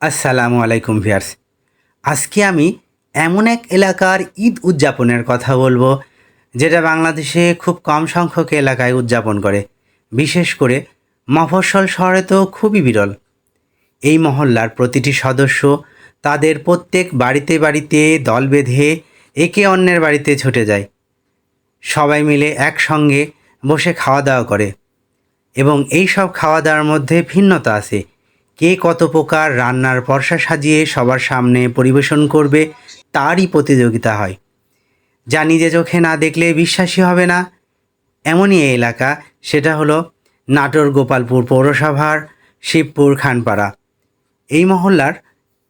আসসালামু আলাইকুম ভিয়ার্স। আজকে আমি এমন এক এলাকার ঈদ উদযাপনের কথা বলব, যেটা বাংলাদেশে খুব কম সংখ্যক এলাকায় উদযাপন করে। বিশেষ করে মফস্বল শহরে তো খুবই বিরল। এই মহল্লার প্রতিটি সদস্য তাদের প্রত্যেক বাড়িতে বাড়িতে দল বেঁধে একে অন্যের বাড়িতে ছুটে যায়। সবাই মিলে একসঙ্গে বসে খাওয়া দাওয়া করে এবং এই সব খাওয়া দাওয়ার মধ্যে ভিন্নতা আছে। কে কত প্রকার রান্নার পরশা সাজিয়ে সবার সামনে পরিবেশন করবে তারই প্রতিযোগিতা হয়। যা নিজে চোখে না দেখলে বিশ্বাসী হবে না। এমনই এই এলাকা, সেটা হলো নাটোর গোপালপুর পৌরসভার শিবপুর খানপাড়া। এই মহল্লার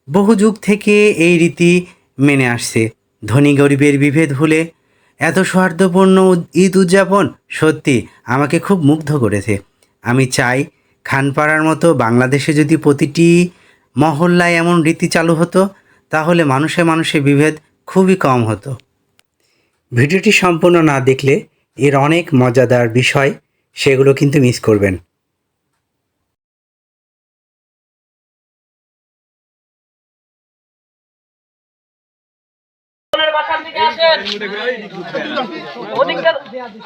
বহু যুগ থেকে এই রীতি মেনে আসছে। ধনী গরিবের বিভেদ ভুলে এত সৌহার্দ্যপূর্ণ ঈদ উদযাপন সত্যি আমাকে খুব মুগ্ধ করেছে। আমি চাই খানপাড়ার মতো বাংলাদেশে যদি প্রতিটি মহল্লায় এমন রীতি চালু হতো, তাহলে মানুষে মানুষে বিভেদ খুবই কম হতো। ভিডিওটি সম্পূর্ণ না দেখলে এর অনেক মজাদার বিষয় সেগুলো কিন্তু মিস করবেন। আসেন ওদিকটা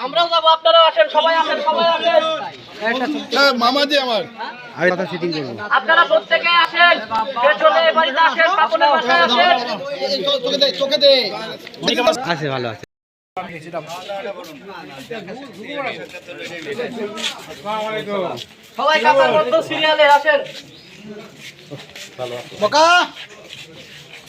আমরাও যাব আপনারাও আসেন সবাই আসেন সবাই আসেন মামা যে আমার আপনারা প্রত্যেকে আসেন পেছনে বাড়িতে আসেন পাপনের বাসায় আসেন। তোকে দে তোকে দে আছে ভালো আছে। সবাই কাতার মধ্যে সিরিয়ালে আসেন। বকা!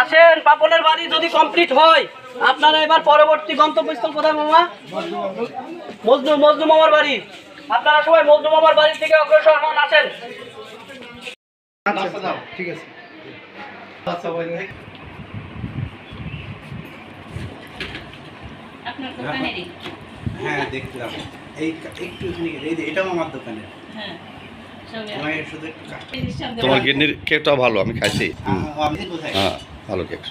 আসেন পাপনের বাড়ি যদি কমপ্লিট হয় আপনারা এবার পরবর্তী গন্তব্যস্থল কোথায় মামা? মজনু মজনু মামার বাড়ি। আপনারা সবাই মজনু মামার বাড়ি থেকে অগ্রসর হন আসেন। ঠিক আছে। হ্যাঁ দেখলাম। এই একটু এই এটাও আমার দোকানে হ্যাঁ। তোমার কিডনির কেকটা ভালো আমি খাইছি। আমি কোথায় হ্যাঁ ভালো কেক